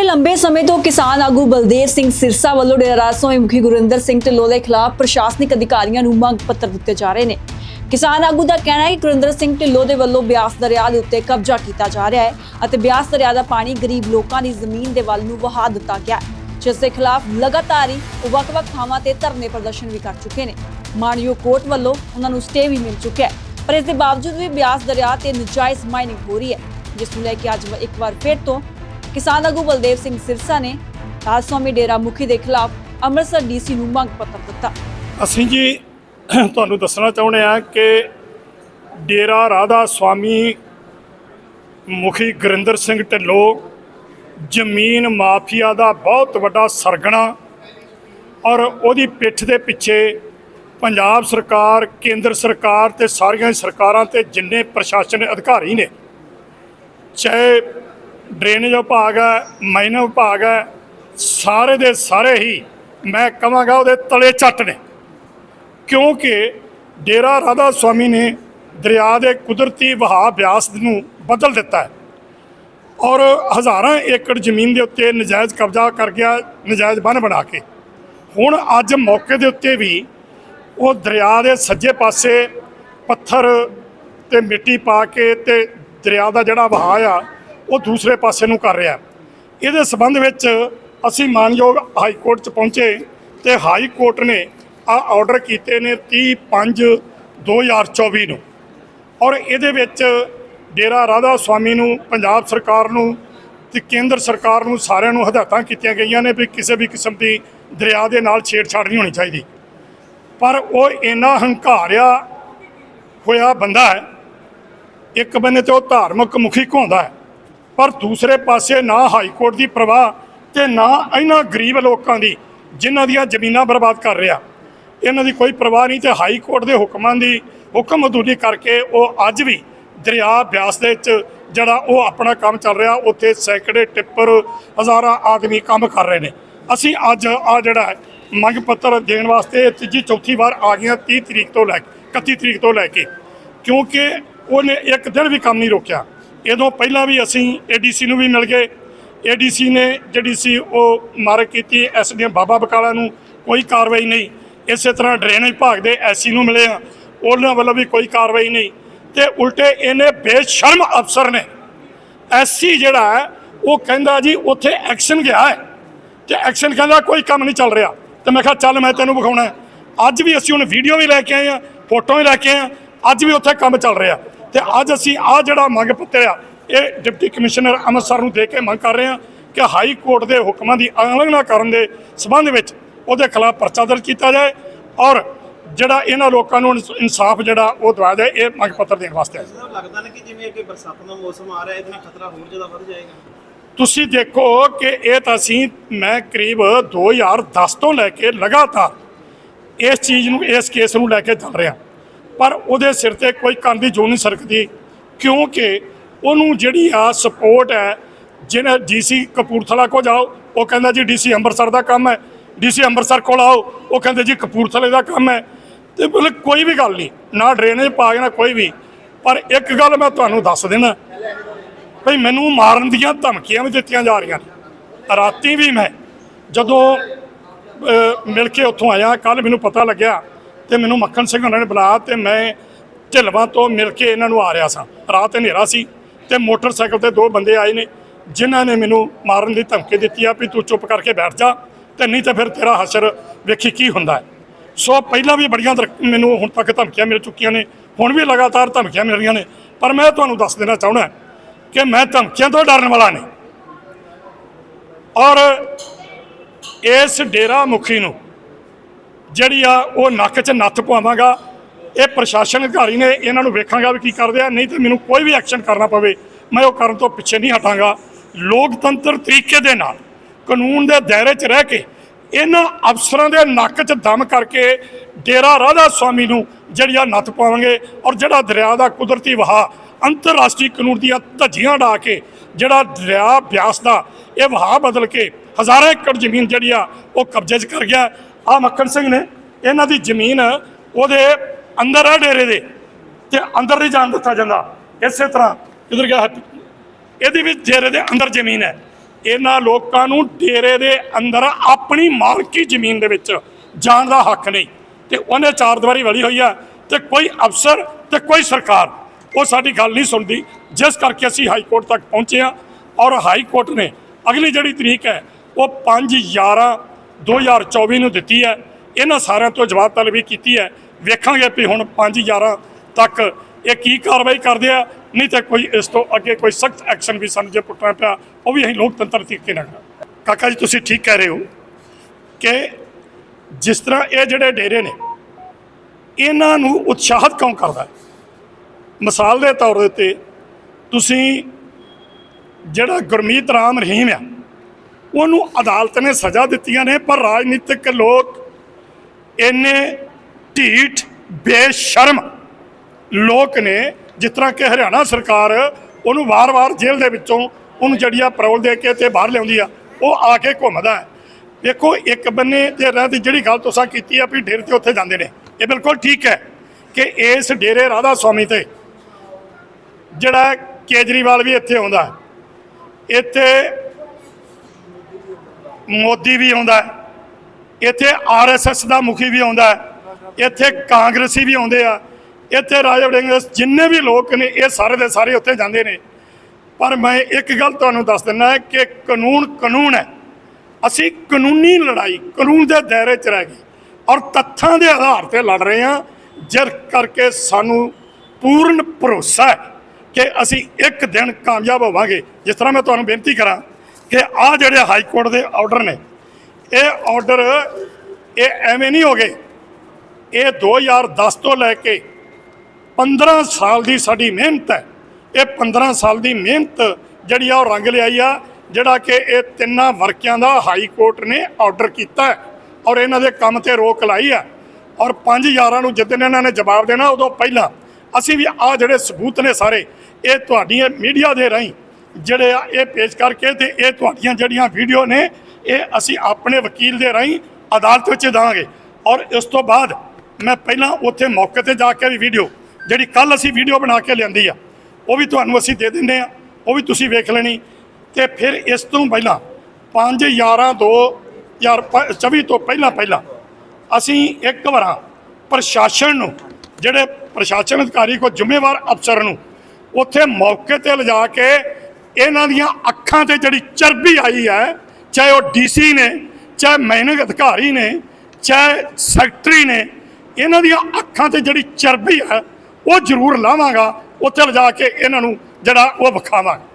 ਬੀਤੇ ਲੰਬੇ ਸਮੇਂ ਤੋਂ ਕਿਸਾਨ ਆਗੂ ਬਲਦੇਵ ਸਿੰਘ ਸਿਰਸਾ ਵੱਲੋਂ ਡੇਰਾ ਸੋਈ ਮੁਖੀ ਗੁਰਿੰਦਰ ਸਿੰਘ ਢਿੱਲੋਂ ਦੇ ਖਿਲਾਫ ਪ੍ਰਸ਼ਾਸਨਿਕ ਅਧਿਕਾਰੀਆਂ ਨੂੰ ਮੰਗ ਪੱਤਰ ਦਿੱਤੇ ਜਾ ਰਹੇ ਨੇ। ਕਿਸਾਨ ਆਗੂ ਦਾ ਕਹਿਣਾ ਹੈ ਕਿ ਗੁਰਿੰਦਰ ਸਿੰਘ ਢਿੱਲੋਂ ਦੇ ਵੱਲੋਂ ਬਿਆਸ ਦਰਿਆ ਦੇ ਉੱਤੇ ਕਬਜ਼ਾ ਕੀਤਾ ਜਾ ਰਿਹਾ ਹੈ ਅਤੇ ਬਿਆਸ ਦਰਿਆ ਦਾ ਪਾਣੀ ਗਰੀਬ ਲੋਕਾਂ ਦੀ ਜ਼ਮੀਨ ਦੇ ਵੱਲ ਨੂੰ ਵਹਾ ਦਿੱਤਾ ਗਿਆ ਹੈ, ਜਿਸ ਦੇ ਖਿਲਾਫ ਲਗਾਤਾਰ ਹੀ ਉਹ ਵੱਖ-ਵੱਖ ਥਾਵਾਂ ਤੇ ਧਰਨੇ ਪ੍ਰਦਰਸ਼ਨ ਵੀ ਕਰ ਚੁੱਕੇ ਨੇ। ਮਾਨਯੋਗ ਕੋਰਟ ਵੱਲੋਂ ਉਹਨਾਂ ਨੂੰ ਸਟੇ ਵੀ ਮਿਲ ਚੁੱਕਿਆ ਹੈ ਪਰ ਇਸ ਦੇ ਬਾਵਜੂਦ ਵੀ ਬਿਆਸ ਦਰਿਆ ਤੇ ਨਜਾਇਜ਼ ਮਾਈਨਿੰਗ ਹੋ ਰਹੀ ਹੈ ਜਿਸ ਨੂੰ ਲੈ ਕੇ ਅੱਜ ਇੱਕ ਵਾਰ ਫਿਰ ਤੋਂ ਕਿਸਾਨ ਆਗੂ ਬਲਦੇਵ ਸਿੰਘ ਸਿਰਸਾ ਨੇ ਰਾਜਸਵਾਮੀ ਡੇਰਾ ਮੁਖੀ ਦੇ ਖਿਲਾਫ ਅੰਮ੍ਰਿਤਸਰ ਡੀਸੀ ਨੂੰ ਮੰਗ ਪੱਤਰ ਦਿੱਤਾ। ਅਸੀਂ ਜੀ ਤੁਹਾਨੂੰ ਦੱਸਣਾ ਚਾਹੁੰਦੇ ਆ ਕਿ ਡੇਰਾ ਰਾਧਾ ਸਵਾਮੀ ਮੁਖੀ ਗੁਰਿੰਦਰ ਸਿੰਘ ਢਿੱਲੋਂ ਜ਼ਮੀਨ ਮਾਫੀਆ ਦਾ ਬਹੁਤ ਵੱਡਾ ਸਰਗਣਾ ਔਰ ਉਹਦੀ ਪਿੱਠ ਦੇ ਪਿੱਛੇ ਪੰਜਾਬ ਸਰਕਾਰ, ਕੇਂਦਰ ਸਰਕਾਰ ਤੇ ਸਾਰੀਆਂ ਸਰਕਾਰਾਂ ਤੇ ਜਿੰਨੇ ਪ੍ਰਸ਼ਾਸਨ ਅਧਿਕਾਰੀ ਨੇ, ਚਾਹੇ ਡਰੇਨੇਜ ਵਿਭਾਗ ਹੈ ਮਾਈਨਰ ਵਿਭਾਗ ਹੈ, ਸਾਰੇ ਦੇ ਸਾਰੇ ਹੀ ਮੈਂ ਕਹਾਂਗਾ ਉਹਦੇ ਤਲੇ ਚੱਟ ਨੇ। ਕਿਉਂਕਿ ਡੇਰਾ ਰਾਧਾ ਸਵਾਮੀ ਨੇ ਦਰਿਆ ਦੇ ਕੁਦਰਤੀ ਵਹਾਅ ਬਿਆਸ ਨੂੰ ਬਦਲ ਦਿੱਤਾ ਹੈ। ਔਰ ਹਜ਼ਾਰਾਂ ਏਕੜ ਜ਼ਮੀਨ ਦੇ ਉੱਤੇ ਨਜਾਇਜ਼ ਕਬਜ਼ਾ ਕਰ ਗਿਆ, ਨਜਾਇਜ਼ ਬੰਨ ਬਣਾ ਕੇ। ਹੁਣ ਅੱਜ ਮੌਕੇ ਦੇ ਉੱਤੇ ਵੀ ਉਹ ਦਰਿਆ ਦੇ ਸੱਜੇ ਪਾਸੇ ਪੱਥਰ ਤੇ ਮਿੱਟੀ ਪਾ ਕੇ ਤੇ ਦਰਿਆ ਦਾ ਜਿਹੜਾ ਵਹਾਅ ਆ ਉਹ ਦੂਸਰੇ ਪਾਸੇ ਨੂੰ ਕਰ ਰਿਹਾ ਇਹਦੇ ਸਬੰਧ ਵਿੱਚ ਅਸੀਂ ਮਾਨਯੋਗ ਹਾਈ ਕੋਰਟ ਚ ਪਹੁੰਚੇ ਤੇ ਹਾਈ ਕੋਰਟ ਨੇ ਆ ਆਰਡਰ ਕੀਤੇ ਨੇ 30 5 2024 ਨੂੰ। ਔਰ ਇਹਦੇ ਵਿੱਚ ਡੇਰਾ ਰਾਧਾ ਸਵਾਮੀ ਨੂੰ, ਪੰਜਾਬ ਸਰਕਾਰ ਨੂੰ ਤੇ ਕੇਂਦਰ ਸਰਕਾਰ ਨੂੰ ਸਾਰਿਆਂ ਨੂੰ ਹਦਾਇਤਾਂ ਕੀਤੀਆਂ ਗਈਆਂ ਨੇ ਵੀ ਕਿਸੇ ਵੀ ਕਿਸਮ ਦੀ ਦਰਿਆ ਦੇ ਨਾਲ ਛੇੜਛਾੜ ਨਹੀਂ ਹੋਣੀ ਚਾਹੀਦੀ। ਪਰ ਉਹ ਇੰਨਾ ਹੰਕਾਰਿਆ ਹੋਇਆ ਬੰਦਾ ਹੈ, ਇੱਕ ਬੰਨੇ ਤੇ ਉਹ ਧਾਰਮਿਕ ਮੁਖੀ ਘੁੰਦਾ ਹੈ। ਪਰ ਦੂਸਰੇ ਪਾਸੇ ਨਾ ਹਾਈ ਕੋਰਟ ਦੀ ਪ੍ਰਵਾਹ ਤੇ ਨਾ ਇਹਨਾਂ ਗਰੀਬ ਲੋਕਾਂ ਦੀ, ਜਿਨ੍ਹਾਂ ਦੀਆਂ ਜ਼ਮੀਨਾਂ ਬਰਬਾਦ ਕਰ ਰਿਹਾ। ਇਹਨਾਂ ਦੀ ਕੋਈ ਪ੍ਰਵਾਹ ਨਹੀਂ ਤੇ ਹਾਈ ਕੋਰਟ ਦੇ ਹੁਕਮਾਂ ਦੀ ਹੁਕਮ ਅਧੂਰੀ ਕਰਕੇ ਉਹ ਅੱਜ ਵੀ ਦਰਿਆ ਬਿਆਸ ਦੇ ਵਿੱਚ ਜਿਹੜਾ ਉਹ ਆਪਣਾ ਕੰਮ ਚੱਲ ਰਿਹਾ, ਉੱਥੇ ਸੈਂਕੜੇ ਟਿੱਪਰ ਹਜ਼ਾਰਾਂ ਆਦਮੀ ਕੰਮ ਕਰ ਰਹੇ ਨੇ। ਅਸੀਂ ਅੱਜ ਆ ਜਿਹੜਾ ਮੰਗ ਪੱਤਰ ਦੇਣ ਵਾਸਤੇ ਤੀਜੀ, ਚੌਥੀ ਵਾਰ ਆ ਗਈਆਂ 30 ਤਰੀਕ ਤੋਂ ਲੈ ਕੇ 31 ਤਰੀਕ ਤੋਂ ਲੈ ਕੇ। ਕਿਉਂਕਿ ਉਹਨੇ ਇੱਕ ਦਿਨ ਵੀ ਕੰਮ ਨਹੀਂ ਰੋਕਿਆ। ਇਦੋਂ ਪਹਿਲਾਂ ਵੀ ਅਸੀਂ ਏਡੀਸੀ ਨੂੰ ਵੀ ਮਿਲ ਗਏ। ਏਡੀਸੀ ਨੇ ਜਿਹੜੀ ਸੀ ਉਹ ਮਾਰ ਕੀਤੀ ਐਸਡੀਐਮ ਬਾਬਾ ਬਕਾਲਾ ਨੂੰ ਕੋਈ ਕਾਰਵਾਈ ਨਹੀਂ। ਇਸੇ ਤਰ੍ਹਾਂ ਡਰੇਨੇਜ ਵਿਭਾਗ ਦੇ ਐਸੀ ਨੂੰ ਮਿਲੇ ਆ ਉਹਨਾਂ ਵੱਲੋਂ ਵੀ ਕੋਈ ਕਾਰਵਾਈ ਨਹੀਂ। ਤੇ ਉਲਟੇ ਇਹਨੇ ਬੇਸ਼ਰਮ ਅਫਸਰ ਨੇ। ਐਸੀ ਜਿਹੜਾ ਹੈ, ਉਹ ਕਹਿੰਦਾ ਜੀ, ਉੱਥੇ ਐਕਸ਼ਨ ਗਿਆ ਹੈ। ਤੇ ਐਕਸ਼ਨ ਕਹਿੰਦਾ ਕੋਈ ਕੰਮ ਨਹੀਂ ਚੱਲ ਰਿਹਾ। ਤੇ ਮੈਂ ਕਿਹਾ, ਚੱਲ ਮੈਂ ਤੈਨੂੰ ਵਿਖਾਉਣਾ ਅੱਜ ਵੀ ਅਸੀਂ ਹੁਣ ਵੀਡੀਓ ਵੀ ਲੈ ਕੇ ਆਏ ਆ ਫੋਟੋ ਵੀ ਲੈ ਕੇ ਆਏ ਆ ਅੱਜ ਵੀ ਉੱਥੇ ਕੰਮ ਚੱਲ ਰਿਹਾ। ਤੇ ਅੱਜ ਅਸੀਂ ਆ ਜਿਹੜਾ ਮੰਗ ਪੱਤਰ ਆ ਇਹ ਡਿਪਟੀ ਕਮਿਸ਼ਨਰ ਅੰਮ੍ਰਿਤਸਰ ਨੂੰ ਦੇ ਕੇ ਮੰਗ ਕਰ ਰਹੇ ਆ ਕਿ ਹਾਈ ਕੋਰਟ ਦੇ ਹੁਕਮਾਂ ਦੀ ਉਲੰਘਣਾ ਕਰਨ ਦੇ ਸਬੰਧ ਵਿੱਚ ਉਹਦੇ ਖਿਲਾਫ ਪਰਚਾ ਦਰਜ ਕੀਤਾ ਜਾਏ ਔਰ ਜਿਹੜਾ ਇਹਨਾਂ ਲੋਕਾਂ ਨੂੰ ਇਨਸ- ਇਨਸਾਫ ਜਿਹੜਾ ਉਹ ਦਵਾਇਆ ਜਾਏ ਇਹ ਮੰਗ ਪੱਤਰ ਦੇਣ ਵਾਸਤੇ ਲੱਗਦਾ ਨਾ ਕਿ ਜਿਵੇਂ ਅੱਗੇ ਬਰਸਾਤ ਦਾ ਮੌਸਮ ਆ ਰਿਹਾ ਇਹਦੇ ਨਾਲ ਖਤਰਾ ਹੋਰ ਜ਼ਿਆਦਾ ਵੱਧ ਜਾਏਗਾ। ਤੁਸੀਂ ਦੇਖੋ ਕਿ ਇਹ ਤਾਂ ਅਸੀਂ ਮੈਂ ਕਰੀਬ 2010 ਤੋਂ ਲੈ ਕੇ ਲਗਾਤਾਰ ਇਸ ਚੀਜ਼ ਨੂੰ ਇਸ ਕੇਸ ਨੂੰ ਲੈ ਕੇ ਚੱਲ ਰਿਹਾ ਪਰ ਉਹਦੇ ਸਿਰ ਤੇ ਕੋਈ ਕੰਨ ਦੀ ਜੂ ਨਹੀਂ ਸਰਕਦੀ, ਕਿਉਂਕਿ ਉਹਨੂੰ ਜਿਹੜੀ ਆ ਸਪੋਰਟ ਹੈ, ਜਿਹਨੇ ਡੀਸੀ ਕਪੂਰਥਲਾ ਕੋ ਜਾਓ, ਉਹ ਕਹਿੰਦਾ ਜੀ ਡੀਸੀ ਅੰਮ੍ਰਿਤਸਰ ਦਾ ਕੰਮ ਹੈ ਡੀਸੀ ਅੰਮ੍ਰਿਤਸਰ ਕੋਲ ਆਓ, ਉਹ ਕਹਿੰਦੇ ਜੀ ਕਪੂਰਥਲੇ ਦਾ ਕੰਮ ਹੈ। ਤੇ ਮਤਲਬ ਕੋਈ ਵੀ ਗੱਲ ਨਹੀਂ, ਨਾ ਡਰੇਨੇਜ ਪਾ ਨਾ ਕੋਈ ਵੀ। ਪਰ ਇੱਕ ਗੱਲ ਮੈਂ ਤੁਹਾਨੂੰ ਦੱਸ ਦੇਣਾ ਭਈ ਮੈਨੂੰ ਮਾਰਨ ਦੀਆਂ ਧਮਕੀਆਂ ਵੀ ਦਿੱਤੀਆਂ ਜਾ ਰਹੀਆਂ ਨੇ। ਰਾਤੀ ਵੀ ਮੈਂ ਜਦੋਂ ਮਿਲ ਕੇ ਉੱਥੋਂ ਆਇਆ ਕੱਲ ਮੈਨੂੰ ਪਤਾ ਲੱਗਿਆ ਤੇ ਮੈਨੂੰ ਮੱਖਣ ਸਿੰਘ ਉਹਨਾਂ ਨੇ ਬੁਲਾਇਆ ਤੇ ਮੈਂ ਢਿਲਵਾਂ ਤੋਂ ਮਿਲ ਕੇ ਇਹਨਾਂ ਨੂੰ ਆ ਰਿਹਾ ਸਾਂ। ਰਾਤ ਹਨੇਰਾ ਸੀ ਤੇ ਮੋਟਰਸਾਈਕਲ ਤੇ ਦੋ ਬੰਦੇ ਆਏ ਨੇ, ਜਿਨ੍ਹਾਂ ਨੇ ਮੈਨੂੰ ਮਾਰਨ ਦੀ ਧਮਕੀ ਦਿੱਤੀ ਆ ਵੀ ਤੂੰ ਚੁੱਪ ਕਰਕੇ ਬੈਠ ਜਾ ਤੇ ਨਹੀਂ ਤਾਂ ਫਿਰ ਤੇਰਾ ਹਸ਼ਰ ਵੇਖੀ ਕੀ ਹੁੰਦਾ ਹੈ। ਸੋ ਪਹਿਲਾਂ ਵੀ ਬੜੀਆਂ ਦਰ- ਮੈਨੂੰ ਹੁਣ ਤੱਕ ਧਮਕੀਆਂ ਮਿਲ ਚੁੱਕੀਆਂ ਨੇ, ਹੁਣ ਵੀ ਲਗਾਤਾਰ ਧਮਕੀਆਂ ਮਿਲ ਰਹੀਆਂ ਨੇ, ਪਰ ਮੈਂ ਤੁਹਾਨੂੰ ਦੱਸ ਦੇਣਾ ਚਾਹੁੰਦਾ ਕਿ ਮੈਂ ਧਮਕੀਆਂ ਤੋਂ ਡਰਨ ਵਾਲਾ ਨਹੀਂ। ਔਰ ਇਸ ਡੇਰਾ ਮੁਖੀ ਨੂੰ ਜਿਹੜੀ ਆ ਉਹ ਨੱਕ 'ਚ ਨੱਥ ਪਵਾਵਾਂਗਾ। ਇਹ ਪ੍ਰਸ਼ਾਸਨ ਅਧਿਕਾਰੀ ਨੇ ਇਹਨਾਂ ਨੂੰ ਵੇਖਾਂਗਾ ਵੀ ਕੀ ਕਰਦੇ ਆ, ਨਹੀਂ ਤੇ ਮੈਨੂੰ ਕੋਈ ਵੀ ਐਕਸ਼ਨ ਕਰਨਾ ਪਵੇ, ਮੈਂ ਉਹ ਕਰਨ ਤੋਂ ਪਿੱਛੇ ਨਹੀਂ ਹਟਾਂਗਾ। ਲੋਕਤੰਤਰ ਤਰੀਕੇ ਦੇ ਨਾਲ, ਕਾਨੂੰਨ ਦੇ ਦਾਇਰੇ 'ਚ ਰਹਿ ਕੇ ਇਹਨਾਂ ਅਫਸਰਾਂ ਦੇ ਨੱਕ 'ਚ ਦਮ ਕਰਕੇ ਡੇਰਾ ਰਾਧਾ ਸਵਾਮੀ ਨੂੰ ਜਿਹੜੀ ਆ ਨੱਥ ਪਾਵਾਂਗੇ ਔਰ ਜਿਹੜਾ ਦਰਿਆ ਦਾ ਕੁਦਰਤੀ ਵਹਾਅ, ਅੰਤਰਰਾਸ਼ਟਰੀ ਕਾਨੂੰਨ ਦੀਆਂ ਧੱਜੀਆਂ ਡਾ ਕੇ ਜਿਹੜਾ ਦਰਿਆ, ਬਿਆਸ ਦਾ ਇਹ ਵਹਾਅ ਬਦਲ ਕੇ ਹਜ਼ਾਰਾਂ ਏਕੜ ਜ਼ਮੀਨ ਜਿਹੜੀ ਆ ਉਹ ਕਬਜ਼ੇ 'ਚ ਕਰ ਗਿਆ। ਆ ਮੱਖਣ ਸਿੰਘ ਨੇ, ਇਹਨਾਂ ਦੀ ਜ਼ਮੀਨ ਉਹਦੇ ਅੰਦਰ ਆ ਡੇਰੇ ਦੇ, ਤੇ ਅੰਦਰ ਨਹੀਂ ਜਾਣ ਦਿੱਤਾ ਜਾਂਦਾ। ਇਸੇ ਤਰ੍ਹਾਂ ਇਧਰ ਗਿਆ ਹੈਪੀ ਇਹਦੀ ਵੀ ਡੇਰੇ ਦੇ ਅੰਦਰ ਜ਼ਮੀਨ ਹੈ। ਇਹਨਾਂ ਲੋਕਾਂ ਨੂੰ ਡੇਰੇ ਦੇ ਅੰਦਰ ਆਪਣੀ ਮਾਲਕੀ ਜ਼ਮੀਨ ਦੇ ਵਿੱਚ ਜਾਣ ਦਾ ਹੱਕ ਨਹੀਂ। ਤੇ ਉਹਨੇ ਚਾਰ ਦੀਵਾਰੀ ਵਾਲੀ ਹੋਈ ਆ, ਤੇ ਕੋਈ ਅਫਸਰ ਤੇ ਕੋਈ ਸਰਕਾਰ, ਉਹ ਸਾਡੀ ਗੱਲ ਨਹੀਂ ਸੁਣਦੀ। ਜਿਸ ਕਰਕੇ ਅਸੀਂ ਹਾਈ ਕੋਰਟ ਤੱਕ ਪਹੁੰਚੇ ਹਾਂ ਔਰ ਹਾਈ ਕੋਰਟ ਨੇ ਅਗਲੀ ਜਿਹੜੀ ਤਰੀਕ ਹੈ, ਉਹ 5 11 2024 ਨੂੰ ਦਿੱਤੀ ਹੈ। ਇਹਨਾਂ ਸਾਰਿਆਂ ਤੋਂ ਜਵਾਬ ਤਲਬੀ ਕੀਤੀ ਹੈ। ਵੇਖਾਂਗੇ ਵੀ ਹੁਣ 5 11 ਤੱਕ ਇਹ ਕੀ ਕਾਰਵਾਈ ਕਰਦੇ ਆ। ਨਹੀਂ ਤਾਂ ਕੋਈ ਇਸ ਤੋਂ ਅੱਗੇ ਕੋਈ ਸਖਤ ਐਕਸ਼ਨ ਵੀ ਸਾਨੂੰ ਜੇ ਪੁੱਟਣਾ ਪਿਆ, ਉਹ ਵੀ ਅਸੀਂ ਲੋਕਤੰਤਰ ਤਰੀਕੇ ਨਾਲ ਕਾਕਾ ਜੀ, ਤੁਸੀਂ ਠੀਕ ਕਹਿ ਰਹੇ ਹੋ ਕਿ ਜਿਸ ਤਰ੍ਹਾਂ ਇਹ ਜਿਹੜੇ ਡੇਰੇ ਨੇ, ਇਹਨਾਂ ਨੂੰ ਉਤਸ਼ਾਹਿਤ ਕਿਉਂ ਕਰਦਾ ਹੈ? ਮਿਸਾਲ ਦੇ ਤੌਰ ਦੇ ਉੱਤੇ ਤੁਸੀਂ ਜਿਹੜਾ ਗੁਰਮੀਤ ਰਾਮ ਰਹੀਮ ਆ ਉਹਨੂੰ ਅਦਾਲਤ ਨੇ ਸਜ਼ਾ ਦਿੱਤੀਆਂ ਨੇ, ਪਰ ਰਾਜਨੀਤਿਕ ਲੋਕ ਇੰਨੇ ਢੀਠ, ਬੇਸ਼ਰਮ ਲੋਕ ਨੇ, ਜਿਸ ਤਰ੍ਹਾਂ ਕਿ ਹਰਿਆਣਾ ਸਰਕਾਰ ਉਹਨੂੰ ਵਾਰ-ਵਾਰ ਜੇਲ੍ਹ ਦੇ ਵਿੱਚੋਂ ਉਹਨੂੰ ਜੜੀਆ ਪਰੋਲ ਦੇ ਕੇ ਤੇ ਬਾਹਰ ਲਿਆਉਂਦੀ ਆ, ਉਹ ਆ ਕੇ ਘੁੰਮਦਾ ਹੈ। ਦੇਖੋ ਇੱਕ ਬੰਨੇ ਤੇ ਰਹਿ ਦੀ ਜਿਹੜੀ ਗੱਲ ਤੁਸੀਂ ਕੀਤੀ ਆ, ਵੀ ਡੇਰੇ ਤੇ ਉੱਥੇ ਜਾਂਦੇ ਨੇ। ਇਹ ਬਿਲਕੁਲ ਠੀਕ ਹੈ ਕਿ ਇਸ ਡੇਰੇ ਰਾਧਾ ਸਵਾਮੀ ਤੇ ਜਿਹੜਾ ਕੇਜਰੀਵਾਲ ਵੀ ਇੱਥੇ ਆਉਂਦਾ ਇੱਥੇ ਮੋਦੀ ਵੀ ਆਉਂਦਾ ਹੈ, ਇੱਥੇ ਆਰਐਸਐਸ ਦਾ ਮੁਖੀ ਵੀ ਆਉਂਦਾ ਇੱਥੇ ਕਾਂਗਰਸੀ ਵੀ ਆਉਂਦੇ ਆ, ਇੱਥੇ ਰਾਜਾ ਵੜਿੰਗ ਜਿੰਨੇ ਵੀ ਲੋਕ ਨੇ, ਇਹ ਸਾਰੇ ਦੇ ਸਾਰੇ ਉੱਥੇ ਜਾਂਦੇ ਨੇ। ਪਰ ਮੈਂ ਇੱਕ ਗੱਲ ਤੁਹਾਨੂੰ ਦੱਸ ਦਿੰਦਾ ਕਿ ਕਾਨੂੰਨ ਕਾਨੂੰਨ ਹੈ। ਅਸੀਂ ਕਾਨੂੰਨੀ ਲੜਾਈ, ਕਾਨੂੰਨ ਦੇ ਦਾਇਰੇ 'ਚ ਰਹਿ ਗਏ ਔਰ ਤੱਥਾਂ ਦੇ ਆਧਾਰ ਤੇ ਲੜ ਰਹੇ ਹਾਂ, ਜਿਸ ਕਰਕੇ ਸਾਨੂੰ ਪੂਰਨ ਭਰੋਸਾ ਹੈ ਕਿ ਅਸੀਂ ਇੱਕ ਦਿਨ ਕਾਮਯਾਬ ਹੋਵਾਂਗੇ। ਜਿਸ ਤਰ੍ਹਾਂ ਮੈਂ ਤੁਹਾਨੂੰ ਬੇਨਤੀ ਕਰਾਂ ਕਿ ਆਹ ਜਿਹੜੇ ਹਾਈ ਕੋਰਟ ਦੇ ਆਰਡਰ ਨੇ, ਇਹ ਆਰਡਰ ਇਹ ਐਵੇਂ ਨਹੀਂ ਹੋ ਗਏ। ਇਹ 2010 ਤੋਂ ਲੈ ਕੇ 15 ਸਾਲ ਦੀ ਸਾਡੀ ਮਿਹਨਤ ਹੈ। ਇਹ 15 ਸਾਲ ਦੀ ਮਿਹਨਤ ਜਿਹੜੀ ਆ ਉਹ ਰੰਗ ਲਿਆਈ ਆ, ਜਿਹੜਾ ਕਿ ਇਹ ਤਿੰਨਾਂ ਵਰਕਿਆਂ ਦਾ ਹਾਈ ਕੋਰਟ ਨੇ ਆਰਡਰ ਕੀਤਾ ਔਰ ਇਹਨਾਂ ਦੇ ਕੰਮ ਤੇ ਰੋਕ ਲਾਈ ਆ। ਔਰ 5000 ਨੂੰ ਜਿੱਦਣ ਇਹਨਾਂ ਨੇ ਜਵਾਬ ਦੇਣਾ, ਉਦੋਂ ਪਹਿਲਾਂ ਅਸੀਂ ਵੀ ਆ ਜਿਹੜੇ ਸਬੂਤ ਨੇ ਸਾਰੇ, ਇਹ ਤੁਹਾਡੀਆਂ ਮੀਡੀਆ ਦੇ ਰਾਹੀਂ ਜਿਹੜੇ ਆ, ਇਹ ਪੇਸ਼ ਕਰਕੇ ਤੇ ਇਹ ਤੁਹਾਡੀਆਂ ਜਿਹੜੀਆਂ ਵੀਡੀਓ ਨੇ, ਇਹ ਅਸੀਂ ਆਪਣੇ ਵਕੀਲ ਦੇ ਰਾਹੀਂ ਅਦਾਲਤ ਵਿੱਚ ਦਾਂਗੇ ਔਰ ਇਸ ਤੋਂ ਬਾਅਦ ਮੈਂ ਪਹਿਲਾਂ ਉੱਥੇ ਮੌਕੇ ਤੇ ਜਾ ਕੇ ਵੀ ਵੀਡੀਓ, ਜਿਹੜੀ ਕੱਲ ਅਸੀਂ ਵੀਡੀਓ ਬਣਾ ਕੇ ਲਿਆਂਦੀ ਆ, ਉਹ ਵੀ ਤੁਹਾਨੂੰ ਅਸੀਂ ਦੇ ਦਿੰਦੇ ਆ, ਉਹ ਵੀ ਤੁਸੀਂ ਵੇਖ ਲੈਣੀ। ਤੇ ਫਿਰ ਇਸ ਤੋਂ ਪਹਿਲਾਂ 5 11 2 24 ਤੋਂ ਪਹਿਲਾਂ ਪਹਿਲਾਂ ਅਸੀਂ ਇੱਕ ਵਾਰਾਂ ਪ੍ਰਸ਼ਾਸਨ ਨੂੰ, ਜਿਹੜੇ ਪ੍ਰਸ਼ਾਸਨ ਅਧਿਕਾਰੀ ਕੋ ਜ਼ਿੰਮੇਵਾਰ ਅਫਸਰ ਨੂੰ, ਉੱਥੇ ਮੌਕੇ ਤੇ ਲਿਜਾ ਕੇ ਇਹਨਾਂ ਦੀਆਂ ਅੱਖਾਂ ਤੇ ਜਿਹੜੀ ਚਰਬੀ ਆਈ ਹੈ, ਚਾਹੇ ਉਹ ਡੀਸੀ ਨੇ, ਚਾਹੇ ਮੈਨੇਜ ਅਧਿਕਾਰੀ ਨੇ, ਚਾਹੇ ਸੈਕਟਰੀ ਨੇ, ਇਹਨਾਂ ਦੀਆਂ ਅੱਖਾਂ ਤੇ ਜਿਹੜੀ ਚਰਬੀ ਹੈ, ਉਹ ਜ਼ਰੂਰ ਲਾਵਾਂਗਾ, ਉੱਥੇ ਲਿਜਾ ਕੇ ਇਹਨਾਂ ਨੂੰ ਜਿਹੜਾ ਉਹ ਵਿਖਾਵਾਂਗਾ।